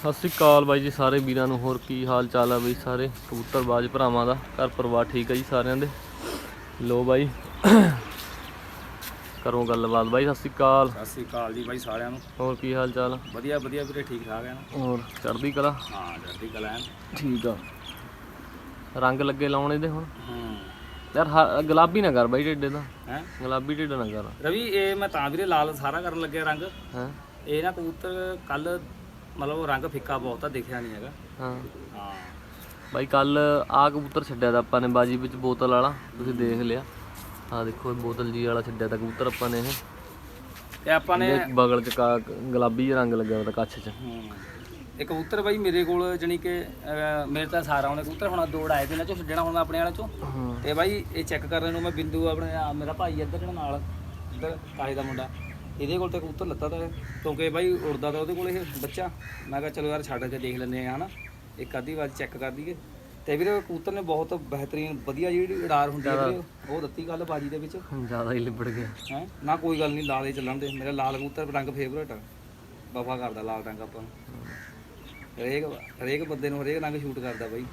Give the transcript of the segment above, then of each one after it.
ਸਤਿ ਸ੍ਰੀ ਅਕਾਲ ਬਾਈ ਜੀ ਸਾਰੇ ਵੀਰਾਂ ਨੂੰ ਹੋਰ ਕੀ ਹਾਲ ਚਾਲ ਆ ਬਈ ਸਾਰੇ? ਕਬੂਤਰਬਾਜ਼ ਭਰਾਵਾਂ ਦਾ ਘਰ ਪਰਿਵਾਰ ਠੀਕ ਆ ਜੀ ਸਾਰਿਆਂ ਦੇ? ਲੋ ਬਾਈ ਕਰੋ ਗੱਲਬਾਤ ਬਾਈ ਸਤਿ ਸ੍ਰੀ ਅਕਾਲ। ਸਤਿ ਸ੍ਰੀ ਅਕਾਲ ਜੀ ਬਾਈ ਸਾਰਿਆਂ ਨੂੰ। ਹੋਰ ਕੀ ਹਾਲ ਚਾਲ ਆ? ਵਧੀਆ ਵਧੀਆ ਵੀਰੇ ਠੀਕ ਠਾਕ ਹੈ ਨਾ? ਹੋਰ ਚੜ੍ਹਦੀ ਕਲਾ? ਹਾਂ ਜਲਦੀ ਕਲਾ ਐਨ। ਠੀਕ ਆ। ਰੰਗ ਲੱਗੇ ਲਾਉਣ ਇਹਦੇ ਹੁਣ? ਹੂੰ। ਯਾਰ ਗੁਲਾਬੀ ਨਾ ਕਰ ਬਾਈ ਢਿੱਡੇ ਦਾ। ਹੈ? ਗੁਲਾਬੀ ਢਿੱਡ ਨਾ ਕਰ। ਰਵੀ ਇਹ ਮੈਂ ਤਾਂ ਵੀਰੇ ਲਾਲ ਸਾਰਾ ਕਰਨ ਲੱਗਿਆ ਰੰਗ। ਹਾਂ? ਇਹ ਨਾ ਕਬੂਤਰ ਕੱਲ ਮਤਲਬ ਉਹ ਰੰਗ ਫਿੱਕਾ ਬਹੁਤ ਆ ਦਿਖਿਆ ਨਹੀਂ ਹੈਗਾ। ਹਾਂ। ਹਾਂ। ਬਾਈ ਕੱਲ ਆ ਕਬੂਤਰ ਛੱਡਿਆ ਤਾਂ ਆਪਾਂ ਨੇ ਬਾਜੀ ਵਿੱਚ ਬੋਤਲ ਵਾਲਾ ਤੁਸੀਂ ਦੇਖ ਲਿਆ। ਆ ਦੇਖੋ ਇਹ ਬੋਤਲ ਜੀ ਵਾਲਾ ਛੱਡਿਆ ਤਾਂ ਕਬੂਤਰ ਆਪਾਂ ਨੇ ਇਹ। ਤੇ ਆਪਾਂ ਨੇ ਇਹਦੇ ਬਗਲ ਚ ਕਾ- ਗੁਲਾਬੀ ਜਿਹਾ ਰੰਗ ਲੱਗਿਆ ਉਹਦਾ ਕੱਛ ਚ। ਹੂੰ। ਇਹ ਕਬੂਤਰ ਬਾਈ ਮੇਰੇ ਕੋਲ ਜਣੀ ਕਿ ਅਹ, ਮੇਰੇ ਤਾਂ ਸਾਰਾ ਉਹਨੇ ਕਬੂਤਰ ਹੁਣ ਦੌੜ ਆਏ ਤੇ ਇਹਨਾਂ ਚੋਂ ਛੱਡਣਾ ਹੁਣ ਆਪਣੇ ਵਾਲੇ ਚੋਂ। ਹਾਂ। ਤੇ ਬਾਈ ਇਹ ਚੈੱਕ ਕਰਨ ਨੂੰ ਮੈਂ ਬਿੰਦੂ ਆਪਣੇ ਮੇਰਾ ਭਾਈ ਇੱਧਰ ਜਿਹੜਾ ਨਾਲ ਇੱਧਰ ਕਾਹੇ ਦਾ ਮੁੰਡਾ। ਇਹਦੇ ਕੋਲ ਤੇ ਕਬੂਤਰ ਲੱਤਾ ਤਾਂ ਹੈ। ਕਿਉਂਕਿ ਬਾਈ ਉੜਦਾ ਤਾਂ ਉਹਦੇ ਕੋਲ ਇਹ ਬੱਚਾ। ਮੈਂ ਕਿਹਾ ਚਲੋ ਯਾਰ ਛੱਡ ਕੇ ਦੇਖ ਲੈਂਦੇ ਆ ਹਨਾ। ਇੱਕ ਅੱਧੀ ਵਾਰ ਚੈੱਕ ਕਰ ਦਈਏ ਤੇ ਵੀਰੇ ਕਬੂਤਰ ਨੇ ਬਹੁਤ ਬਿਹਤਰੀਨ ਵਧੀਆ ਜਿਹੜੀ ਉਡਾਰ ਹੁੰਦੀ ਹੈ ਵੀਰੇ ਉਹ ਦਿੱਤੀ ਗੱਲ ਬਾਜੀ ਦੇ ਵਿੱਚ। ਜ਼ਿਆਦਾ ਹੀ ਲਿਬੜ ਗਿਆ। ਹੈ? ਨਾ ਕੋਈ ਗੱਲ ਨਹੀਂ ਲਾਲੇ ਚੱਲਣ ਦੇ ਮੇਰਾ ਲਾਲ ਕਬੂਤਰ ਰੰਗ ਫੇਵਰੇਟ ਆ। ਵਫਾ ਕਰਦਾ ਲਾਲ ਰੰਗ ਆਪਾਂ ਨੂੰ। ਹਰੇਕ ਹਰੇਕ ਬੰਦੇ ਨੂੰ ਹਰੇਕ ਰੰਗ ਸ਼ੂਟ ਕਰਦਾ ਬਾਈ।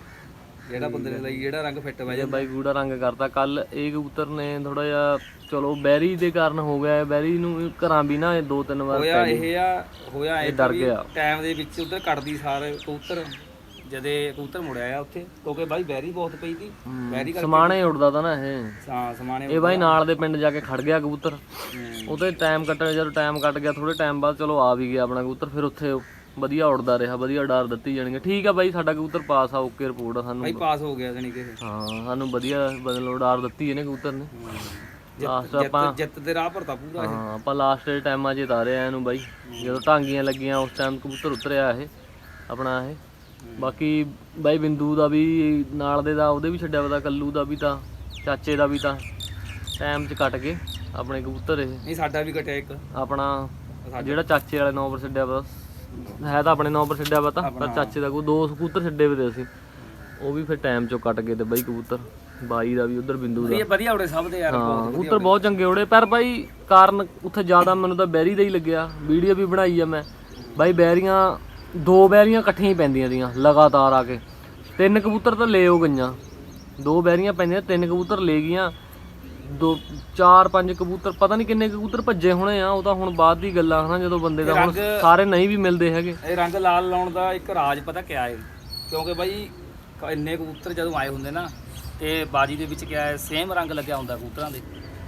ਜਿਹੜਾ ਬੰਦੇ ਨੇ ਲਈ ਜਿਹੜਾ ਰੰਗ ਫਿੱਟ ਇਹ ਬਾਈ ਗੂੜਾ ਰੰਗ ਕਰਤਾ ਕੱਲ ਇਹ ਕਬੂਤਰ ਨੇ ਥੋੜਾ ਜਿਹਾ ਚਲੋ ਬੈਰੀ ਦੇ ਕਾਰਨ ਹੋ ਗਿਆ ਬੈਰੀ ਨੂੰ ਘਰਾਂ ਵੀ ਨਾ ਇਹ ਦੋ ਤਿੰਨ ਵਾਰ ਹੋਇਆ ਇਹ ਆ ਹੋਇਆ ਇਹ ਡਰ ਗਿਆ। ਟਾਈਮ ਦੇ ਵਿੱਚ ਉਧਰ ਕੱਢਦੀ ਸਾਰੇ ਕਬੂਤਰ ਜਦੇ ਕਬੂਤਰ ਮੁੜਿਆ ਆ ਉੱਥੇ ਕਿਉਂਕਿ ਬਾਈ ਬੈਰੀ ਬਹੁਤ ਪਈ ਸੀ। ਬੈਰੀ ਕਰਕੇ ਸਮਾਣੇ ਉੱਡਦਾ ਤਾਂ ਨਾ ਇਹ। ਹਾਂ ਸਮਾਨੇ ਇਹ ਬਾਈ ਨਾਲ ਦੇ ਪਿੰਡ ਜਾ ਕੇ ਖੜ ਗਿਆ ਕਬੂਤਰ। ਹੂੰ। ਉਹਤੇ ਟਾਈਮ ਕੱਟਣ ਜਦੋਂ ਟਾਈਮ ਕੱਟ ਗਿਆ ਥੋੜੇ ਟਾਈਮ ਬਾਅਦ ਚਲੋ ਆ ਵੀ ਗਿਆ ਆਪਣਾ ਕਬੂਤਰ ਫਿਰ ਉੱਥੇ ਵਧੀਆ ਉੱਡਦਾ ਰਿਹਾ ਵਧੀਆ ਡਰ ਦਿੱਤੀ ਜਾਣਗੇ ਠੀਕ ਆ ਬਾਈ ਸਾਡਾ ਕਬੂਤਰ ਪਾਸ ਆ ਓਕੇ ਰਿਪੋਰਟ ਆ ਸਾਨੂੰ। ਬਾਈ ਪਾਸ ਹੋ ਗਿਆ ਜਾਨੀ ਕਿ ਇਹ। ਹਾਂ ਸਾਨੂੰ ਵਧੀਆ ਬਦਲ ਉਡਾਰ ਦਿੱਤੀ ਇਹਨੇ ਕਬੂਤਰ ਨੇ। ਲਾਸਟ ਆਪਾਂ ਜਿੱਤ ਦੇ ਰਾਹ ਭਰਤਾ ਪੂਰਾ ਇਹ। ਹਾਂ ਆਪਾਂ ਲਾਸਟ ਦੇ ਟਾਈਮਾਂ 'ਚ ਤਾਰਿਆ ਇਹਨੂੰ ਬਾਈ। ਜਦੋਂ ਟਾਂਗੀਆਂ ਲੱਗੀਆਂ ਉਸ ਟਾਈਮ ਕਬੂਤਰ ਉਤਰਿਆ ਇਹ ਆਪਣਾ ਇਹ। ਬਾਕੀ ਬਾਈ ਬਿੰਦੂ ਦਾ ਵੀ ਨਾਲ ਦੇ ਦਾ ਉਹਦੇ ਵੀ ਛੱਡਿਆ ਪਤਾ ਕੱਲੂ ਦਾ ਵੀ ਤਾਂ ਚਾਚੇ ਦਾ ਵੀ ਤਾਂ। ਟਾਈਮ 'ਚ ਕੱਟ ਗਏ ਆਪਣੇ ਕਬੂਤਰ ਇਹ। ਨਹੀਂ ਸਾਡਾ ਵੀ ਕਟਿਆ ਇੱਕ। ਆਪਣਾ ਜਿਹੜਾ ਚਾਚੇ ਵਾਲੇ 9 ਪਰ ਛੱਡਿਆ ਪਤਾ ਹੈ ਤਾਂ ਆਪਣੇ 9 ਪਰ ਛੱਡਿਆ ਪਤਾ ਪਰ ਚਾਚੇ ਦਾ ਕੋਈ ਦੋ ਕਬੂਤਰ ਛੱਡੇ ਵੇ ਤੇ ਅਸੀਂ ਉਹ ਵੀ ਫਿਰ ਟਾਈਮ 'ਚੋਂ ਕੱਟ ਗਏ ਤੇ ਬਾਈ ਕਬੂਤਰ ਬਾਈ ਦਾ ਵੀ ਉਧਰ ਬਿੰਦੂ ਦਾ। ਵਧੀਆ ਉੜੇ ਸਭ ਦੇ ਯਾਰ ਹਾਂ ਕਬੂਤਰ ਬਹੁਤ ਚੰਗੇ ਉੜੇ ਪਰ ਬਾਈ ਕਾਰਨ ਉੱਥੇ ਜ਼ਿਆਦਾ ਮੈਨੂੰ ਤਾਂ ਬੈਰੀ ਦਾ ਹੀ ਲੱਗਿਆ ਵੀਡੀਓ ਵੀ ਬਣਾਈ ਆ ਮੈਂ। ਬਾਈ ਬੈਰੀਆਂ ਦੋ ਬੈਰੀਆਂ ਇਕੱਠੀਆਂ ਹੀ ਪੈਂਦੀਆਂ ਦੀਆਂ ਲਗਾਤਾਰ ਆ ਕੇ। ਤਿੰਨ ਕਬੂਤਰ ਤਾਂ ਲੈ ਹੋ ਗਈਆਂ। ਦੋ ਬੈਰੀਆਂ ਪੈਂਦੀਆਂ ਤਿੰਨ ਕਬੂਤਰ ਲੈ ਗਈਆਂ। ਦੋ ਚਾਰ ਪੰਜ ਕਬੂਤਰ ਪਤਾ ਨਹੀਂ ਕਿੰਨੇ ਕਬੂਤਰ ਭੱਜੇ ਹੋਣੇ ਆ ਉਹ ਤਾਂ ਹੁਣ ਬਾਅਦ ਦੀ ਗੱਲਾਂ ਹਨਾ ਜਦੋਂ ਬੰਦੇ ਦਾ ਹੁਣ ਸਾਰੇ ਨਹੀਂ ਵੀ ਮਿਲਦੇ ਹੈਗੇ। ਇਹ ਰੰਗ ਲਾਲ ਲਾਉਣ ਦਾ ਇੱਕ ਰਾਜ ਪਤਾ ਕਿਆ ਹੈ ਕਿਉਂਕਿ ਬਾਈ ਕ- ਇੰਨੇ ਕਬੂਤਰ ਜਦੋਂ ਆਏ ਹੁੰਦੇ ਨਾ ਤੇ ਬਾਜੀ ਦੇ ਵਿੱਚ ਕਿਆ ਹੈ ਸੇਮ ਰੰਗ ਲੱਗਿਆ ਹੁੰਦਾ ਕਬੂਤਰਾਂ ਦੇ।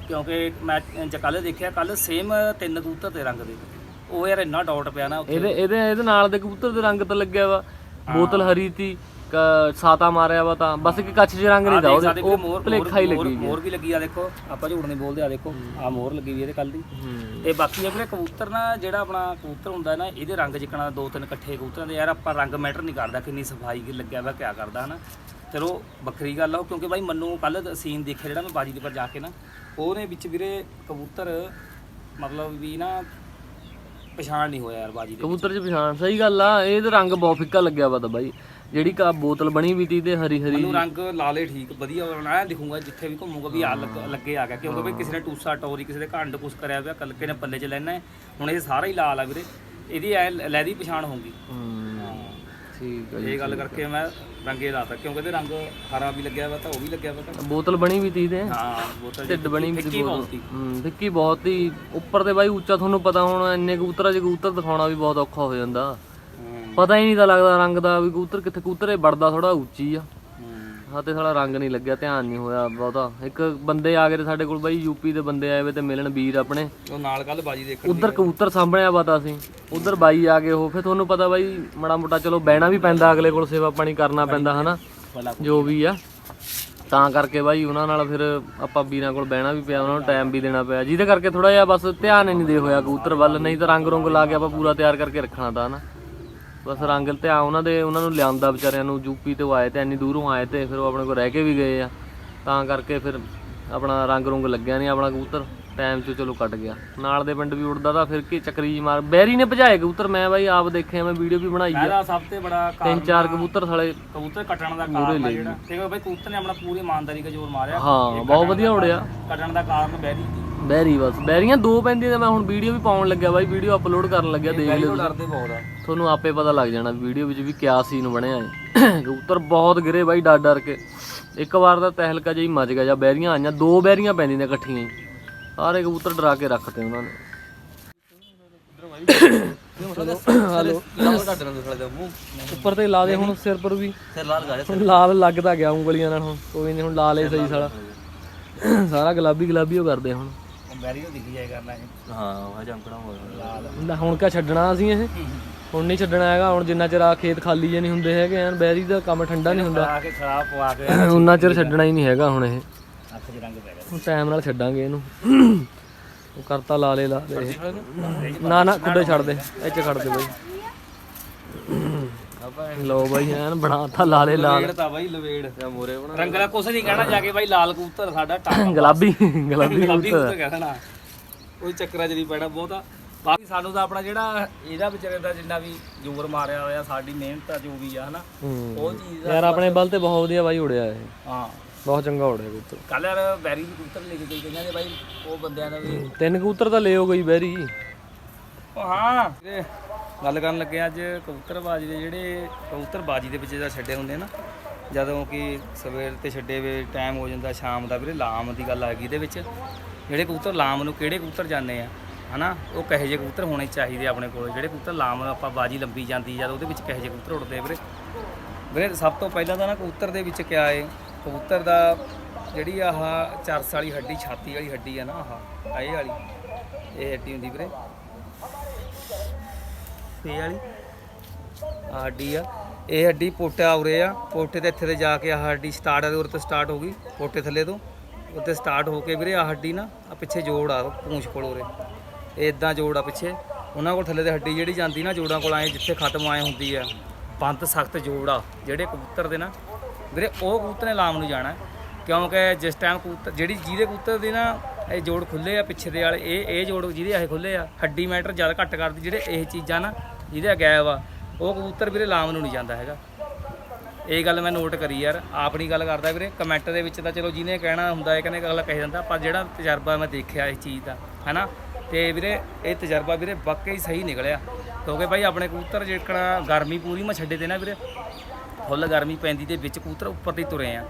ਕਿਉਂਕਿ ਮੈਂ ਕੱਲ ਦੇਖਿਆ ਕੱਲ ਸੇਮ ਤਿੰਨ ਕਬੂਤਰ ਤੇ ਰੰਗ ਦੇ। ਉਹ ਯਾਰ ਇੰਨਾ ਡਾਊਟ ਪਿਆ ਨਾ ਉੱਥੇ। ਇਹਦੇ ਇਹਦੇ ਇਹਦੇ ਨਾਲ ਦੇ ਕਬੂਤਰ ਦੇ ਰੰਗ ਤਾਂ ਲੱਗਿਆ ਵਾ। ਬੋਤਲ ਹਰੀ ਤੀ ਕ- ਸਾਤਾ ਮਾਰਿਆ ਵਾ ਤਾਂ ਬਸ ਇੱਕ ਕੱਚ 'ਚ ਰੰਗ ਨਹੀਂ ਦਾ ਉਹਦੇ ਉਹ ਭੁਲੇਖਾ ਹੀ ਲੱਗੀ ਮੋਰ ਵੀ ਲੱਗੀ ਆ ਦੇਖੋ ਆਪਾਂ ਝੂਠ ਨਹੀਂ ਬੋਲਦੇ ਆ ਦੇਖੋ ਆ ਮੋਰ ਲੱਗੀ ਵੀ ਇਹਦੇ ਕੱਲ ਦੀ। ਹੂੰ। ਤੇ ਬਾਕੀ ਆਪਣੇ ਕਬੂਤਰ ਨਾ ਜਿਹੜਾ ਆਪਣਾ ਕਬੂਤਰ ਹੁੰਦਾ ਨਾ ਇਹਦੇ ਰੰਗ ਜਿੱਕਣਾ ਦੋ ਤਿੰਨ ਇਕੱਠੇ ਕਬੂਤਰਾਂ ਦੇ ਯਾਰ ਆਪਾਂ ਰੰਗ ਮੈਟਰ ਨਹੀਂ ਕਰਦਾ ਕਿੰਨੀ ਸਫ਼ਾਈ ਕੀ ਲੱਗਿਆ ਵਾ ਕਿਆ ਕਰਦਾ ਹਨਾ। ਚਲੋ ਵੱਖਰੀ ਗੱਲ ਆ ਉਹ ਕਿਉਂਕਿ ਬਾਈ ਮੈਨੂੰ ਕੱਲ ਸੀਨ ਦੇਖਿਆ ਜਿਹੜਾ ਮੈਂ ਬਾਜੀ ਦੇ ਪਰ ਜਾ ਕੇ ਨਾ ਉਹਨੇ ਵਿੱਚ ਵੀਰੇ ਕਬੂਤਰ ਮਤਲਬ ਵੀ ਨਾ ਪਛਾਣ ਨਹੀਂ ਹੋਇਆ ਯਾਰ ਬਾਜੀ ਦੇ ਕਬੂਤਰ 'ਚ ਪਛਾਣ ਸਹੀ ਗੱਲ ਆ ਇਹ ਤਾਂ ਰੰਗ ਬਹੁਤ ਫਿੱਕਾ ਲੱਗਿਆ ਵਾ ਤਾਂ ਬਾਈ। ਜਿਹੜੀ ਕਾ ਬੋਤਲ ਬਣੀ ਵੀ ਤੀ ਤੇ ਹਰੀ ਹਰੀ ਮੈਨੂੰ ਰੰਗ ਲਾਲੇ ਠੀਕ ਵਧੀਆ ਬਣਾਇਆ ਦਿਖੂਗਾ ਜਿੱਥੇ ਵੀ ਘੁੰਮੂਗਾ ਵੀ ਆ ਲੱਗ- ਲੱਗੇ ਆ ਗਿਆ ਕਿਉਂਕਿ ਬਈ ਕਿਸੇ ਨੇ ਟੂਸਾ ਟੋਰੀ ਕਿਸੇ ਦੇ ਘੰਡ ਕੁਛ ਕਰਿਆ ਪਿਆ ਕੱਲ ਨੇ ਪੱਲੇ 'ਚ ਲੈਣਾ ਹੈ ਹੁਣ ਇਹ ਸਾਰਾ ਹੀ ਲਾਲ ਆ ਵੀਰੇ ਇਹਦੀ ਐ ਲੈਦੀ ਪਛਾਣ ਹੋਊਗੀ। ਠੀਕ ਜੀ ਇਹ ਗੱਲ ਕਰਕੇ ਮੈਂ ਰੰਗੇ ਲਾਤਾ ਕਿਉਂਕਿ ਇਹਦੇ ਰੰਗ ਹਰਾ ਵੀ ਲੱਗਿਆ ਵਾ ਤਾਂ ਉਹ ਵੀ ਲੱਗਿਆ ਵਾ ਤਾਂ। ਬੋਤਲ ਬਣੀ ਵੀ ਤੀ ਤੇ। ਹਾਂ ਬੋਤਲ ਢਿੱਡ ਬਣੀ ਵੀ ਤੀ ਬੋਤਲ। ਬਹੁਤ ਸੀ ਹੂੰ ਫਿੱਕੀ ਬਹੁਤ ਹੀ ਉੱਪਰ ਤੇ ਬਾਈ ਉੱਚਾ ਤੁਹਾਨੂੰ ਪਤਾ ਹੁਣ ਇੰਨੇ ਕਬੂਤਰਾਂ 'ਚ ਕਬੂਤਰ ਦਿਖਾਉਣਾ ਵੀ ਬਹੁਤ ਔਖਾ ਹੋ ਜਾਂਦਾ। ਪਤਾ ਹੀ ਨਹੀਂ ਤਾਂ ਲੱਗਦਾ ਰੰਗ ਦਾ ਵੀ ਕਬੂਤਰ ਕਿੱਥੇ ਕਬੂਤਰ ਇਹ ਵੜਦਾ ਥੋੜਾ ਉੱਚੀ ਆ। ਹੂੰ। ਹਾਂ ਤੇ ਸਾਲਾ ਰੰਗ ਨਹੀਂ ਲੱਗਿਆ ਧਿਆਨ ਨਹੀਂ ਹੋਇਆ ਬਹੁਤਾ। ਇੱਕ ਬੰਦੇ ਆ ਗਏ ਤੇ ਸਾਡੇ ਕੋਲ ਬਾਈ ਯੂਪੀ ਦੇ ਬੰਦੇ ਆਏ ਵੇ ਤੇ ਮਿਲਣ ਵੀਰ ਆਪਣੇ। ਉਹ ਨਾਲ ਕੱਲ ਬਾਜੀ ਦੇਖਣ ਉਧਰ ਕਬੂਤਰ ਸਾਂਭਣਿਆ ਪਤਾ ਸੀ। ਉਧਰ ਬਾਈ ਆ ਗਏ ਉਹ ਫਿਰ ਤੁਹਾਨੂੰ ਪਤਾ ਬਾਈ ਮੜਾ ਮੋਟਾ ਚਲੋ ਬਹਿਣਾ ਵੀ ਪੈਂਦਾ ਅਗਲੇ ਕੋਲ ਸੇਵਾ ਪਾਣੀ ਕਰਨਾ ਪੈਂਦਾ ਹਨਾ? ਜੋ ਵੀ ਆ। ਤਾਂ ਕਰਕੇ ਬਾਈ ਉਹਨਾਂ ਨਾਲ ਫਿਰ ਆਪਾਂ ਵੀਰਾਂ ਕੋਲ ਬਹਿਣਾ ਵੀ ਪਿਆ ਉਹਨਾਂ ਨੂੰ ਟਾਈਮ ਵੀ ਦੇਣਾ ਪਿਆ। ਜਿਹਦੇ ਕਰਕੇ ਥੋੜਾ ਜਿਹਾ ਬਸ ਧਿਆਨ ਹੀ ਨਹੀਂ ਦੇ ਹੋਇਆ ਕਬੂਤਰ ਵੱਲ ਨਹੀਂ ਤਾਂ ਰੰਗ ਰੁੰਗ ਲਾ ਕੇ ਆਪਾਂ ਪੂਰਾ ਤਿਆਰ ਕਰਕੇ ਰੱਖਣਾ ਤਾਂ ਹਨਾ? ਬਸ ਰੰਗ ਧਿਆਨ ਉਹਨਾਂ ਦੇ ਉਹਨਾਂ ਨੂੰ ਲਿਆਂਦਾ ਵਿਚਾਰਿਆਂ ਨੂੰ ਯੂਪੀ ਤੋਂ ਆਏ ਤੇ ਇੰਨੀ ਦੂਰੋਂ ਆਏ ਤੇ ਫਿਰ ਉਹ ਆਪਣੇ ਕੋਲ ਰਹਿ ਕੇ ਵੀ ਗਏ ਆ। ਤਾਂ ਕਰਕੇ ਫਿਰ ਆਪਣਾ ਰੰਗ ਰੁੰਗ ਲੱਗਿਆ ਨਹੀਂ ਆਪਣਾ ਕਬੂਤਰ। ਟਾਈਮ 'ਚ ਚਲੋ ਕੱਟ ਗਿਆ। ਨਾਲ ਦੇ ਪਿੰਡ ਵੀ ਉੜਦਾ ਤਾਂ ਫਿਰ ਕੀ ਚੱਕਰੀ ਜੀ ਮਾਰ ਬੈਰੀ ਨੇ ਭਜਾਏ ਕਬੂਤਰ ਮੈਂ ਬਾਈ ਆਪ ਦੇਖਿਆ ਮੈਂ ਵੀਡੀਓ ਵੀ ਬਣਾਈ ਆ। ਇਹਦਾ ਸਭ ਤੋਂ ਬੜਾ ਤਿੰਨ ਕਾਰਨ ਚਾਰ ਕਬੂਤਰ ਸਾਲੇ ਕਬੂਤਰ ਕੱਟਣ ਦਾ ਕਾਰਨ ਆ ਜਿਹੜਾ। ਤੇ ਬਈ ਕਬੂਤਰ ਨੇ ਆਪਣਾ ਪੂਰੀ ਇਮਾਨਦਾਰੀ ਦਾ ਜ਼ੋਰ ਮਾਰਿਆ। ਹਾਂ ਬਹੁਤ ਵਧੀਆ ਉੜਿਆ। ਕੱਟਣ ਦਾ ਕਾਰਨ ਬੈਰੀ ਬੈਰੀ ਬਸ। ਬੈਰੀਆਂ ਦੋ ਪੈਂਦੀਆਂ ਨੇ ਮੈਂ ਹੁਣ ਵੀਡੀਓ ਵੀ ਪਾਉਣ ਲੱਗਿਆ ਬਾਈ ਵੀਡੀਓ ਅਪਲੋਡ ਕਰਨ ਲੱਗਿਆ ਦੇਖ ਲਿਓ ਤੁਸੀਂ। ਡਰਦੇ ਬਹੁਤ ਆ। ਤੁਹਾਨੂੰ ਆਪੇ ਪਤਾ ਲੱਗ ਜਾਣਾ ਵੀਡੀਓ ਵਿੱਚ ਵੀ ਕਿਆ ਸੀਨ ਬਣਿਆ ਹੈ। ਕਬੂਤਰ ਬਹੁਤ ਗਿਰੇ ਬਾਈ ਡਰ ਡਰ ਕੇ। ਇੱਕ ਵਾਰ ਤਾਂ ਤਹਿਲਕਾ ਜਿਹੀ ਮਚ ਗਿਆ ਜਾਂ ਬੈਰੀਆਂ ਆਈਆਂ ਦੋ ਬੈਰੀਆਂ ਪੈਂਦੀਆਂ ਨੇ ਇਕੱਠੀਆਂ ਹੀ। ਸਾਰੇ ਕਬੂਤਰ ਡਰਾ ਕੇ ਰੱਖਤੇ ਉਹਨਾਂ ਨੇ। ਹਲੋ। ਉੱਪਰ ਤੇ ਲਾ ਦੇ ਹੁਣ ਸਿਰ ਪਰ ਵੀ। ਸਿਰ ਲਾਲ ਗਾ ਹੁਣ ਲਾਲ ਲੱਗਦਾ ਗਿਆ ਉਂਗਲੀਆਂ ਨਾਲ ਹੁਣ। ਕੋਈ ਨਹੀਂ ਹੁਣ ਲਾ ਲੇ ਸਹੀ ਸਾਲਾ। ਸਾਰਾ ਗੁਲਾਬੀ ਗੁਲਾਬੀ ਹੋ ਕਰਦੇ ਹੁਣ। ਬੈਰੀ ਨੂੰ ਦਿਖੀ ਜਾਏ ਕਰਨਾ ਹਾਂ ਉਹ ਜੰਕੜਾ ਹੋ ਗਿਆ ਲੈ ਹੁਣ ਕਿਆ ਛੱਡਣਾ ਅਸੀਂ ਇਹ? ਹੁਣ ਨਹੀਂ ਛੱਡਣਾ ਹੈਗਾ ਹੁਣ ਜਿੰਨਾ ਚਿਰ ਆ ਖੇਤ ਖਾਲੀ ਜੇ ਨਹੀਂ ਹੁੰਦੇ ਹੈਗੇ ਐਨ ਬੈਰੀ ਦਾ ਕੰਮ ਠੰਡਾ ਨਹੀਂ ਹੁੰਦਾ। ਆ ਕੇ ਖਰਾਬ ਪਵਾ ਕੇ ਉਨਾ ਚਿਰ ਛੱਡਣਾ ਹੀ ਨਹੀਂ ਹੈਗਾ ਹੁਣ ਇਹ। ਅੱਖ 'ਚ ਰੰਗ ਪੈ ਗਿਆ। ਹੁਣ ਟਾਈਮ ਨਾਲ ਛੱਡਾਂਗੇ ਇਹਨੂੰ। ਉਹ ਕਰਤਾ ਲਾ ਲੈ ਲਾ ਦੇ। ਨਾ ਨਾ ਕੁੱਡੇ ਛੱਡ ਦੇ। ਚ ਛੱਡ ਦੇ ਬਾਈ। ਲਓ ਬਾਈ ਐਨ ਬਣਾਤਾ ਲਾ ਲੈ ਲਾਲ। ਲਵੇੜ ਤਾਂ ਬਾਈ ਲਵੇੜ। ਤੇ ਮੋਰੇ ਬਣਾ ਰੰਗ ਦਾ ਕੁਛ ਨਹੀਂ ਕਹਿਣਾ ਜਾ ਕੇ ਬਾਈ ਲਾਲ ਕਬੂਤਰ ਸਾਡਾ ਟਾਪ ਗੁਲਾਬੀ ਗੁਲਾਬੀ ਗੁਲਾਬੀ ਕਬੂਤਰ। ਕਹਿਣਾ ਕੋਈ ਚੱਕਰਾਂ 'ਚ ਨਹੀਂ ਪੈਣਾ ਬਹੁਤਾ। ਬਾਕੀ ਸਾਨੂੰ ਤਾਂ ਆਪਣਾ ਜਿਹੜਾ ਇਹਦਾ ਵਿਚਾਰੇ ਦਾ ਜਿੰਨਾ ਵੀ ਜ਼ੋਰ ਮਾਰਿਆ ਹੋਇਆ ਸਾਡੀ ਮਿਹਨਤ ਆ ਜੋ ਵੀ ਆ ਹਨਾ। ਹੂੰ। ਉਹ ਚੀਜ਼ ਦਾ ਯਾਰ ਆਪਣੇ ਬਲ ਤੇ ਬਹੁਤ ਵਧੀਆ ਬਾਈ ਉੜਿਆ ਇਹ। ਹਾਂ। ਬਹੁਤ ਚੰਗਾ ਉੜਿਆ ਕਬੂਤਰ। ਕੱਲ ਯਾਰ ਬੈਰੀ ਦੀ ਕਬੂਤਰ ਲੈ ਕੇ ਗਈ ਕਹਿੰਦੇ ਨੇ ਬਾਈ ਉਹ ਬੰਦਿਆਂ ਦਾ ਵੀ। ਤਿੰਨ ਕਬੂਤਰ ਤਾਂ ਲਿਓ ਗਈ ਬੈਰੀ। ਉਹ ਹਾਂ। ਵੀਰੇ, ਗੱਲ ਕਰਨ ਲੱਗੇ ਅੱਜ ਕਬੂਤਰਬਾਜੀ ਦੇ ਜਿਹੜੇ ਕਬੂਤਰਬਾਜੀ ਦੇ ਵਿੱਚ ਜਿਹੜਾ ਛੱਡੇ ਹੁੰਦੇ ਨਾ, ਜਦੋਂ ਕਿ ਸਵੇਰ ਤੇ ਛੱਡੇ ਵੇ ਟਾਈਮ ਹੋ ਜਾਂਦਾ, ਸ਼ਾਮ ਦਾ ਵੀਰੇ ਲਾਮ ਦੀ ਗੱਲ ਆ ਗਈ ਇਹਦੇ ਵਿੱਚ। ਜਿਹੜੇ ਕਬੂਤਰ ਲਾਮ ਨੂੰ ਕਿਹੜੇ ਕਬੂਤਰ ਜਾਂਦੇ ਆ? ਹਨਾ, ਉਹ ਕਹੇ ਜਿਹੇ ਕਬੂਤਰ ਹੋਣੇ ਚਾਹੀਦੇ ਆਪਣੇ ਕੋਲ। ਜਿਹੜੇ ਕਬੂਤਰ ਲਾਮ ਨੂੰ ਆਪਾਂ ਬਾਜੀ ਲੰਬੀ ਜਾਂਦੀ ਜਦ ਉਹਦੇ ਵਿੱਚ ਕਹੇ ਜਿਹੇ ਕਬੂਤਰ ਉੱਡਦੇ ਵੀਰੇ। ਵੀਰੇ, ਸਭ ਤੋਂ ਪਹਿਲਾਂ ਤਾਂ ਨਾ ਕਬੂਤਰ ਦੇ ਵਿੱਚ ਕਿਆ ਏ? ਕਬੂਤਰ ਦਾ ਜਿਹੜੀ ਆਹ ਚਰਸ ਵਾਲੀ ਹੱਡੀ, ਛਾਤੀ ਵਾਲੀ ਹੱਡੀ ਆ ਨਾ ਆਹ ਇਹ ਵਾਲੀ, ਇਹ ਹੱਡੀ ਹੁੰਦੀ ਵੀਰੇ। ਇਹ ਵਾਲੀ। ਆਹ ਹੱਡੀ ਆ। ਇਹ ਹੱਡੀ ਪੋਟਾ ਉਰੇ ਆ। ਪੋਟੇ ਤੇ ਇੱਥੇ ਤੇ ਜਾ ਕੇ ਆਹ ਹੱਡੀ ਸਟਾਰਟ ਆ ਉਰੇ ਤੋਂ ਸਟਾਰਟ ਹੋ ਗਈ ਪੋਟੇ ਥੱਲੇ ਤੋਂ। ਉੱਤੇ ਸਟਾਰਟ ਹੋ ਕੇ ਵੀਰੇ ਆਹ ਹੱਡੀ ਨਾ ਆ ਪਿੱਛੇ ਜੋੜ ਆ, ਪੂੰਛ ਕੋਲ ਉਰੇ। ਇਹ ਇਦਾਂ ਜੋੜ ਆ ਪਿੱਛੇ। ਉਹਨਾਂ ਕੋਲ ਥੱਲੇ ਤੇ ਹੱਡੀ ਜਿਹੜੀ ਜਾਂਦੀ ਨਾ ਜੋੜਾਂ ਕੋਲ ਆਏ ਜਿੱਥੇ ਖਤਮ ਆਏ ਹੁੰਦੀ ਆ। ਬੰਦ ਸਖਤ ਜੋੜ ਆ। ਜਿਹੜੇ ਕਬੂਤਰ ਦੇ ਨਾ, ਵੀਰੇ ਉਹ ਕਬੂਤਰ ਨੇ ਲਾਮ ਨੂੰ ਜਾਣਾ। ਕਿਉਂਕਿ ਜਿਸ ਟਾਈਮ ਕਬੂਤਰ, ਜਿਹੜੀ ਜਿਹਦੇ ਕਬੂਤਰ ਦੀ ਨਾ ਇਹ ਜੋੜ ਖੁੱਲੇ ਆ ਪਿੱਛੇ ਦੇ ਵਾਲੇ, ਇਹ ਇਹ ਜੋੜ ਜਿਹਦੇ ਇਹ ਖੁੱਲੇ ਆ, ਹੱਡੀ ਮੈਟਰ ਜ਼ਿਆਦਾ ਘੱਟ ਕਰਦੀ, ਜਿਹੜੇ ਇਹ ਚੀਜ਼ਾਂ ਨਾ ਜਿਹਦੇ ਗਾਇਬ ਆ, ਉਹ ਕਬੂਤਰ ਵੀਰੇ ਲਾਮ ਨੂੰ ਨਹੀਂ ਜਾਂਦਾ ਹੈਗਾ। ਇਹ ਗੱਲ ਮੈਂ ਨੋਟ ਕਰੀ ਯਾਰ ਆਪਣੀ ਗੱਲ ਕਰਦਾ ਵੀਰੇ ਕਮੈਂਟ ਦੇ ਵਿੱਚ ਤਾਂ ਚਲੋ ਜਿਹਨੇ ਕਹਿਣਾ ਹੁੰਦਾ ਹੈ ਕਹਿੰਦੇ ਅਗਲਾ ਕਹਿ ਜਾਂਦਾ ਪਰ ਜਿਹੜਾ ਤਜਰਬਾ ਮੈਂ ਦੇਖਿਆ ਇਸ ਚੀਜ਼ ਦਾ, ਹੈਨਾ? ਤੇ ਵੀਰੇ ਇਹ ਤਜਰਬਾ ਵੀਰੇ ਵਾਕਈ ਸਹੀ ਨਿਕਲਿਆ, ਕਿਉਂਕਿ ਭਾਈ ਆਪਣੇ ਕਬੂਤਰ ਜਿਹੜਾ ਗਰਮੀ ਪੂਰੀ ਮੈਂ ਛੱਡੇ ਤੇ ਨਾ ਵੀਰੇ। ਫੁੱਲ ਗਰਮੀ ਪੈਂਦੀ ਤੇ ਵਿੱਚ ਕਬੂਤਰ ਉੱਪਰ 'ਤੇ ਤੁਰੇ ਆ।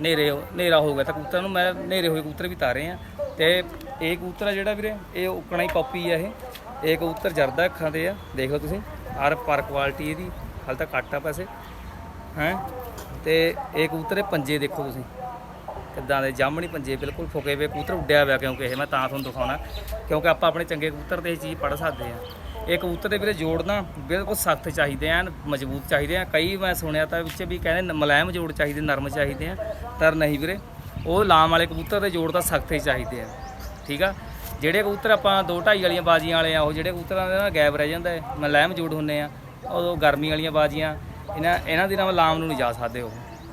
ਨੇਰੇ ਨੇਰਾ ਹੋ ਗਿਆ ਤਾਂ ਕਬੂਤਰ ਨੂੰ ਮੈਂ ਨੇਰੇ ਹੋਏ ਕਬੂਤਰ ਵੀ ਤਾਰੇ ਆ। ਤੇ ਇਹ ਕਬੂਤਰ ਆ ਜਿਹੜਾ ਵੀਰੇ, ਇਹ ਉਕਣਾ ਹੀ ਕਾਪੀ ਆ ਇਹ। ਇਹ ਕਬੂਤਰ ਜਰਦਾ ਅੱਖਾਂ ਤੇ ਆ, ਦੇਖ ਲਓ ਤੁਸੀਂ। ਹਰ ਪਰ ਕੁਆਲਿਟੀ ਇਹਦੀ, ਹਾਲ ਤਾਂ ਘੱਟ ਆ ਪੈਸੇ। ਹੈ? ਤੇ ਇਹ ਕਬੂਤਰ ਦੇ ਪੰਜੇ ਦੇਖੋ ਤੁਸੀਂ। ਕਿੱਦਾਂ ਦੇ ਜਾਮਣੀ ਪੰਜੇ, ਬਿਲਕੁਲ ਫੁਕੇ ਵੇ ਕਬੂਤਰ ਉੱਡਿਆ ਹੋਇਆ ਕਿਉਂਕਿ ਇਹ, ਮੈਂ ਤਾਂ ਤੁਹਾਨੂੰ ਦਿਖਾਉਣਾ। ਕਿਉਂਕਿ ਆਪਾਂ ਆਪਣੇ ਚੰਗੇ ਕਬੂਤਰ ਤੇ ਇਹ ਚੀਜ਼ ਪੜ ਸਕਦੇ ਆ। ਇਹ ਕਬੂਤਰ ਦੇ ਵੀਰੇ ਜੋੜ ਨਾ ਬਿਲਕੁਲ ਸਖਤ ਚਾਹੀਦੇ ਆ, ਮਜ਼ਬੂਤ ਚਾਹੀਦੇ ਆ। ਕਈ ਮੈਂ ਸੁਣਿਆ ਤਾਂ ਵਿੱਚ ਵੀ ਕਹਿੰਦੇ ਨ- ਜੋੜ ਚਾਹੀਦੇ, ਨਰਮ ਚਾਹੀਦੇ ਆ। ਪਰ ਨਹੀਂ ਵੀਰੇ ਉਹ ਲਾਮ ਵਾਲੇ ਕਬੂਤਰ ਦੇ ਜੋੜ ਤਾਂ ਸਖਤ ਹੀ ਚਾਹੀਦੇ ਆ। ਠੀਕ ਆ? ਜਿਹੜੇ ਕਬੂਤਰ ਆਪਾਂ ਦੋ ਢਾਈ ਵਾਲੀਆਂ ਬਾਜੀਆਂ ਵਾਲੇ ਆ ਉਹ ਜਿਹੜੇ ਕਬੂਤਰਾਂ ਦੇ ਨਾਲ ਗੈਪ ਰਹਿ ਜਾਂਦਾ ਹੈ ਮੁਲਾਇਮ ਜੋੜ ਹੁੰਨੇ ਆ ਉਹ ਗਰਮੀ ਵਾਲੀਆਂ ਬਾਜੀਆਂ ਇਹਨਾਂ ਇਹਨਾਂ ਦਿਨਾਂ ਵਿੱਚ ਲਾਮ ਨੂੰ ਨਹੀਂ ਜਾ ਸਕਦੇ ਉਹ।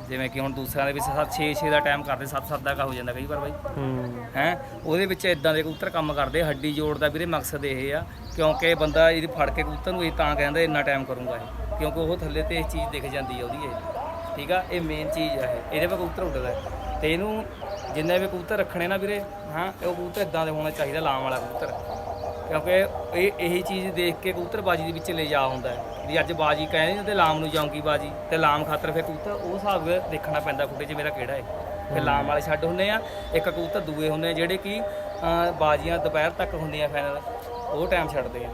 ਜਿਵੇਂ ਕਿ ਹੁਣ ਦੂਸਰਿਆਂ ਦੇ ਵਿੱਚ 7 6 6 ਦਾ ਟਾਈਮ ਕਰਦੇ 7 7 ਦਾ ਹੋ ਜਾਂਦਾ ਕਈ ਵਾਰ ਬਾਈ। ਹੂੰ। ਉਹਦੇ ਵਿੱਚ ਇਦਾਂ ਦੇ ਕਬੂਤਰ ਕੰਮ ਕਰਦੇ ਹੱਡੀ ਜੋੜ ਦਾ ਵੀਰੇ ਮਕਸਦ ਇਹ ਆ ਕਿਉਂਕਿ ਬੰਦਾ ਇਹਦੀ ਫੜ ਕੇ ਕਬੂਤਰ ਨੂੰ ਇਹ ਤਾਂ ਕਹਿੰਦਾ ਇੰਨਾ ਟਾਈਮ ਕਰੂੰਗਾ ਇਹ ਕਿਉਂਕਿ ਉਹ ਥੱਲੇ ਤੇ ਇਹ ਚੀਜ਼ ਦਿਖ ਜਾਂਦੀ ਆ ਉਹਦੀ ਇਹ। ਠੀਕ ਆ? ਇਹ ਮੇਨ ਚੀਜ਼ ਆ ਇਹ। ਇਹਦੇ 'ਤੇ ਕਬੂਤਰ ਉੱਡਦਾ ਹੈ। ਤੇ ਇਹਨੂੰ ਜਿੰਨੇ ਵੀ ਕਬੂਤਰ ਰੱਖਣੇ ਨਾ ਵੀਰੇ ਹਾਂ ਇਹ ਕਬੂਤਰ ਇਦਾਂ ਦੇ ਹੋਣਾ ਚਾਹੀਦਾ ਲਾਮ ਵਾਲਾ ਕਬੂਤਰ। ਕਿਉਂਕਿ ਇਹ ਇਹੀ ਚੀਜ਼ ਦੇਖ ਕੇ ਕਬੂਤਰ ਬਾਜੀ ਦੇ ਵਿੱਚ ਲੈ ਜਾ ਹੁੰਦਾ ਹੈ। ਵੀ ਅੱਜ ਬਾਜੀ ਕਹਿੰਦੇ ਤੇ ਲਾਮ ਨੂੰ ਜਾਊਂਗੀ ਬਾਜੀ। ਤੇ ਲਾਮ ਖਾਤਰ ਫਿਰ ਕਬੂਤਰ ਉਹ ਹਿਸਾਬ ਦੇਖਣਾ ਪੈਂਦਾ ਖੁੱਡੇ 'ਚ ਮੇਰਾ ਕਿਹੜਾ ਹੈ। ਫਿਰ ਲਾਮ ਵਾਲੇ ਛੱਡ ਹੁੰਦੇ ਆ ਇੱਕ ਕਬੂਤਰ ਦੂਏ ਹੁੰਦੇ ਆ ਜਿਹੜੇ ਕਿ ਬਾਜੀਆਂ ਦੁਪਹਿਰ ਤੱਕ ਹੁੰਦੀਆਂ ਫਾਈਨਲ ਉਹ ਟਾਈਮ ਛੱਡਦੇ ਆ।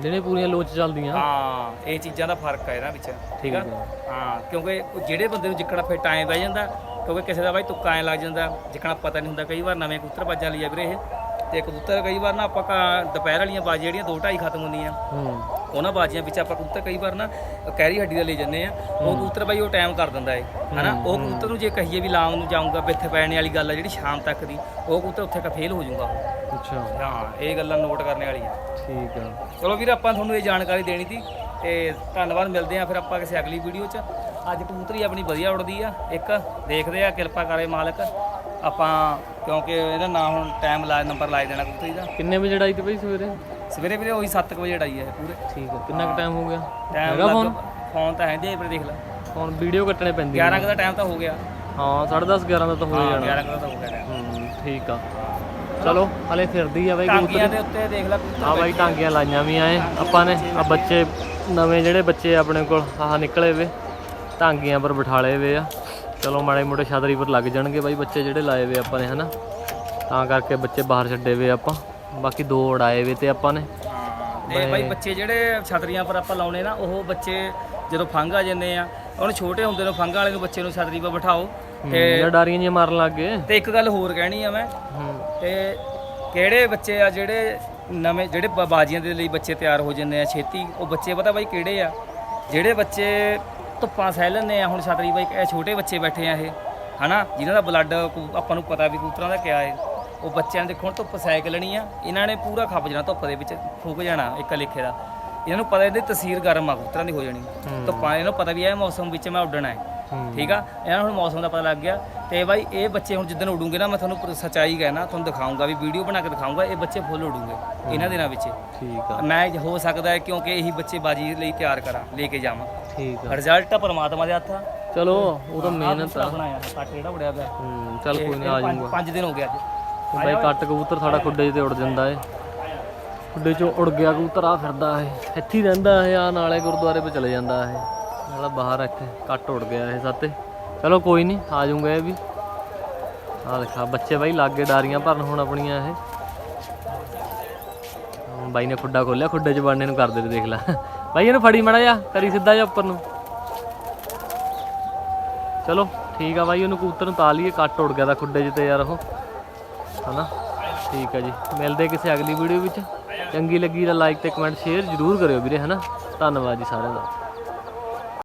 ਜਿਹੜੇ ਪੂਰੀਆਂ ਲੋਚ ਚੱਲਦੀਆਂ। ਹਾਂ ਇਹ ਚੀਜ਼ਾਂ ਦਾ ਫ਼ਰਕ ਹੈ ਇਹਨਾਂ ਵਿੱਚ ਠੀਕ ਆ। ਹਾਂ। ਕਿਉਂਕਿ ਜਿਹੜੇ ਬੰਦੇ ਨੂੰ ਜਿੱਕਣਾ ਫਿਰ ਟਾਈਮ ਬਹਿ ਜਾਂਦਾ ਕਿਉਂਕਿ ਕਿਸੇ ਦਾ ਬਾਈ ਤੁੱਕਾ ਐ ਲੱਗ ਜਾਂਦਾ ਜਿੱਕਣਾ ਪਤਾ ਨਹੀਂ ਹੁੰਦਾ ਕਈ ਵਾਰ ਨਵੇਂ ਕਬੂਤਰ ਬਾਜਾਂ ਲਈ ਆ ਵੀਰੇ ਇਹ। ਤੇ ਕਬੂਤਰ ਕਈ ਵਾਰ ਨਾ ਆਪਾਂ ਦੁਪਹਿਰ ਵਾਲੀਆਂ ਬਾਜੀਆਂ ਜਿਹੜੀਆਂ ਦੋ ਢਾਈ ਖਤਮ ਹੁੰਦੀਆਂ। ਹੂੰ। ਉਹਨਾਂ ਬਾਜੀਆਂ ਵਿੱਚ ਆਪਾਂ ਕਬੂਤਰ ਕਈ ਵਾਰ ਨਾ ਕੈਰੀ ਹੱਡੀ ਦਾ ਲੈ ਜੰਨੇ ਆ। ਉਹ ਕਬੂਤਰ ਬਾਈ ਉਹ ਟਾਈਮ ਕਰ ਦਿੰਦਾ ਏ ਹਨਾ? ਉਹ ਕਬੂਤਰ ਨੂੰ ਜੇ ਕਹੀਏ ਵੀ ਲਾਉਣ ਨੂੰ ਜਾਊਂਗਾ ਬਿੱਥੇ ਪੈਣੇ ਵਾਲੀ ਗੱਲ ਆ ਜਿਹੜੀ ਸ਼ਾਮ ਤੱਕ ਦੀ ਉਹ ਕਬੂਤਰ ਉੱਥੇ ਕ ਫੇਲ ਹੋ ਜਾਊਗਾ। ਅੱਛਾ। ਹਾਂ ਇਹ ਗੱਲਾਂ ਨੋਟ ਕਰਨੇ ਵਾਲੀਆਂ ਠੀਕ ਆ। ਚਲੋ ਵੀਰ ਆਪਾਂ ਤੁਹਾਨੂੰ ਇਹ ਜਾਣਕਾਰੀ ਦੇਣੀ ਸੀ ਤੇ ਧੰਨਵਾਦ ਮਿਲਦੇ ਆ ਫਿਰ ਆਪਾਂ ਕਿਸੇ ਅਗਲੀ ਵੀਡੀਓ 'ਚ। ਅੱਜ ਕਬੂਤਰੀ ਆਪਣੀ ਵਧੀਆ ਉੜਦੀ ਆ। ਇੱਕ ਦੇਖਦੇ ਆ ਕਿਰਪਾ ਕਰੇ ਮਾਲਕ। ਆਪਾਂ ਕਿਉਂਕਿ ਇਹਦਾ ਨਾਂ ਹੁਣ ਟਾਈਮ ਲਾ ਨੰਬਰ ਲਾ ਦੇਣਾ ਕਬੂਤਰੀ ਦਾ। ਕਿੰਨੇ ਵਜੇ ਲੜਾਈ ਤੇ ਬਈ ਸਵੇਰੇ? ਸਵੇਰੇ ਵੀਰੇ ਉਹੀ 7 ਵਜੇ ਆਈ ਹੈ ਪੂਰੇ। ਠੀਕ ਆ। ਕਿੰਨਾ ਕੁ ਟਾਈਮ ਹੋ ਗਿਆ? ਟਾਈਮ ਹੈਗਾ ਫੋਨ ਫੋਨ ਤਾਂ ਹੈ ਦੇ ਪਰ ਦੇਖ ਲੈ। ਹੁਣ ਵੀਡੀਓ ਕੱਟਣੇ ਪੈਂਦੀ 11 ਕੁ ਦਾ ਟਾਈਮ ਤਾਂ ਹੋ ਗਿਆ। ਹਾਂ 10:30 11 ਦਾ ਤਾਂ ਹੋ ਹੀ ਹਾਂ ਜਾਣਾ। 11 ਕੁ ਦਾ ਤਾਂ ਹੋ ਗਿਆ। ਹੂੰ ਠੀਕ ਆ। ਚਲੋ ਹਲੇ ਫਿਰਦੀ ਆ ਬਾਈ ਕਬੂਤਰ। ਦੇ ਉੱਤੇ ਦੇਖ ਲੈ ਆ ਬਾਈ ਟਾਂਗੀਆਂ ਲਾਈਆਂ ਵੀ ਆਏ ਆਪਾਂ ਨੇ ਆ ਬੱਚੇ ਨਵੇਂ ਜਿਹੜੇ ਬੱਚੇ ਆਪਣੇ ਕੋਲ ਆਹ ਨਿਕਲੇ ਵੇ। ਟਾਂਗੀਆਂ ਪਰ ਬਿਠਾਲੇ ਵੇ ਆ। ਚਲੋ ਮਾੜੇ ਮੋਟੇ ਛਤਰੀ ਪਰ ਲੱਗ ਜਾਣਗੇ ਬਾਈ ਬੱਚੇ ਜਿਹੜੇ ਲਾਏ ਵੇ ਆਪਾਂ ਨੇ ਹਨਾ? ਤਾਂ ਕਰਕੇ ਬੱਚੇ ਬਾਹਰ ਛੱਡੇ ਵੇ ਆਪਾਂ। ਬਾਕੀ ਦੋ ਉਡਾਏ ਵੇ ਤੇ ਆਪਾਂ ਨੇ। ਤੇ ਬਾਈ ਬੱਚੇ ਜਿਹੜੇ ਛਤਰੀਆਂ ਪਰ ਆਪਾਂ ਲਾਉਣੇ ਨਾ ਉਹ ਬੱਚੇ ਜਦੋਂ ਫੰਗ ਆ ਜਾਂਦੇ ਆ ਉਹਨੂੰ ਛੋਟੇ ਹੁੰਦੇ ਨੂੰ ਫੰਗ ਵਾਲੇ ਨੂੰ ਬੱਚੇ ਨੂੰ ਛਤਰੀ 'ਤੇ ਬਿਠਾਓ। ਤੇ ਡਾਰੀਆਂ ਜਿਹੀਆਂ ਮਾਰਨ ਲੱਗ ਗਏ। ਤੇ ਇੱਕ ਗੱਲ ਹੋਰ ਕਹਿਣੀ ਆ ਮੈਂ। ਤੇ ਕਿਹੜੇ ਬੱਚੇ ਆ ਜਿਹੜੇ ਨਵੇਂ ਜਿਹੜੇ ਬਾਜ਼ੀਆਂ ਦੇ ਲਈ ਬੱਚੇ ਤਿਆਰ ਹੋ ਜਾਂਦੇ ਆ ਛੇਤੀ? ਉਹ ਬੱਚੇ ਪਤਾ ਬਾਈ ਕਿਹੜੇ ਆ? ਜਿਹੜੇ ਬੱਚੇ ਧੁੱਪਾਂ ਸਹਿ ਲੈਂਦੇ ਆ। ਹੁਣ ਛਤਰੀ ਬਾਈ ਇਹ ਛੋਟੇ ਬੱਚੇ ਬੈਠੇ ਆ ਇਹ ਹਨਾ? ਜਿਨ੍ਹਾਂ ਦਾ ਬਲੱਡ ਆਪਾਂ ਨੂੰ ਪਤਾ ਵੀ ਕਬੂਤਰਾਂ ਦਾ ਕਿਆ ਹੈ ਉਹ ਬੱਚਿਆਂ ਨੇ ਦੇਖੋ ਹੁਣ ਧੁੱਪ ਸਹਿ ਲੈਣੀ ਆ। ਇਹਨਾਂ ਨੇ ਪੂਰਾ ਖੱਪ ਜਾਣਾ ਧੁੱਪ ਦੇ ਵਿੱਚ ਫੁੱਕ ਜਾਣਾ ਇੱਕ ਲੇਖੇ ਦਾ। ਇਹਨਾਂ ਨੂੰ ਪਤਾ ਇਹਦੀ ਤਸੀਰ ਗਰਮ ਆ ਕਬੂਤਰਾਂ ਦੀ ਹੋ ਜਾਣੀ। ਧੁੱਪਾਂ ਇਹਨਾਂ ਨੂੰ ਪਤਾ ਵੀ ਇਹ ਮੌਸਮ ਵਿੱਚ ਮੈਂ ਉੱਡਣਾ ਹੈ। ਠੀਕ ਆ? ਇਹਨਾਂ ਨੂੰ ਹੁਣ ਮੌਸਮ ਦਾ ਪਤਾ ਲੱਗ ਗਿਆ। ਤੇ ਬਾਈ ਇਹ ਬੱਚੇ ਹੁਣ ਜਿੱਦਣ ਉਡੂਗੇ ਨਾ ਮੈਂ ਤੁਹਾਨੂੰ ਸੱਚਾਈ ਕਹਿਣਾ ਤੁਹਾਨੂੰ ਦਿਖਾਉਂਗਾ ਵੀ ਵੀਡੀਓ ਬਣਾ ਕੇ ਦਿਖਾਉਂਗਾ ਇਹ ਬੱਚੇ ਫੁੱਲ ਉਡੂਗੇ ਇਹਨਾਂ ਦਿਨਾਂ ਵਿੱਚ। ਠੀਕ ਆ। ਮੈਂ ਹੋ ਸਕਦਾ ਹੈ ਕਿਉਂਕਿ ਇਹੀ ਬੱਚੇ ਬਾਜੀ ਲਈ ਤਿਆਰ ਕਰਾਂ ਲੈ ਕੇ ਜਾਵਾਂ। ਠੀਕ ਆ। ਰਿਜ਼ਲਟ ਤਾਂ ਪਰਮਾਤਮਾ ਦੇ ਹੱਥ। ਆ ਚਲੋ ਉਹ ਤਾਂ ਮਿਹਨਤ ਆ। ਬਣਾਇਆ ਕੱਟ ਜਿਹੜਾ ਉੜਿਆ ਪਿਆ। ਹੂੰ ਚੱਲ ਕੋਈ ਨਾ ਆ ਜਾਊਗਾ। ਪੰਜ ਦਿਨ ਹੋ ਗਏ ਅੱਜ। ਬਾਈ ਕੱਟ ਕਬੂਤਰ ਸਾਡਾ ਖੁੱਡੇ 'ਚ ਤੇ ਉੜ ਜਾਂਦਾ ਏ। ਖੁੱਡੇ 'ਚੋਂ ਉੜ ਗਿਆ ਕਬੂਤਰ ਆ ਫਿਰਦਾ ਇਹ ਇੱਥੇ ਹੀ ਰਹਿੰਦਾ ਇਹ ਆ ਨਾਲੇ ਗੁਰਦੁਆਰੇ 'ਤੇ ਚਲੇ ਜਾਂਦਾ ਇਹ ਨਾਲਾ ਬਾਹਰ ਇੱਥੇ ਕੱਟ ਉੜ ਗਿਆ ਇਹ ਸਾਤੇ ਚਲੋ ਕੋਈ ਨਹੀਂ ਆ ਜਾਊਗਾ ਇਹ ਵੀ। ਆ ਦੇਖਾ ਬੱਚੇ ਬਾਈ ਲਾਗੇ ਡਾਰੀਆਂ ਭਰਨ ਹੁਣ ਆਪਣੀਆਂ ਇਹ। ਹੁਣ ਬਾਈ ਨੇ ਖੁੱਡਾ ਖੋਲਿਆ ਖੁੱਡੇ 'ਚ ਵੜਨੇ ਨੂੰ ਕਰਦੇ ਤੇ ਦੇਖ ਲੈ। ਬਾਈ ਇਹਨੂੰ ਫੜੀ ਮੜਾ ਜਾ ਕਰੀ ਸਿੱਧਾ ਜਾ ਉੱਪਰ ਨੂੰ। ਚਲੋ, ਠੀਕ ਆ ਬਾਈ, ਉਹਨੂੰ ਕਬੂਤਰ ਨੂੰ ਤਾਲੀਏ ਕੱਟ ਉੜ ਗਿਆ ਦਾ ਖੁੱਡੇ 'ਚ ਤੇ ਯਾਰ ਉਹ। ਹਨਾ? ਠੀਕ ਆ ਜੀ, ਮਿਲਦੇ ਕਿਸੇ ਅਗਲੀ ਵੀਡੀਓ ਵਿੱਚ। ਚੰਗੀ ਲੱਗੀ ਤਾਂ ਲਾਈਕ ਤੇ ਕਮੈਂਟ ਸ਼ੇਅਰ ਜ਼ਰੂਰ ਕਰਿਓ ਵੀਰੇ, ਹਨਾ? ਧੰਨਵਾਦ ਜੀ ਸਾਰਿਆਂ ਦਾ।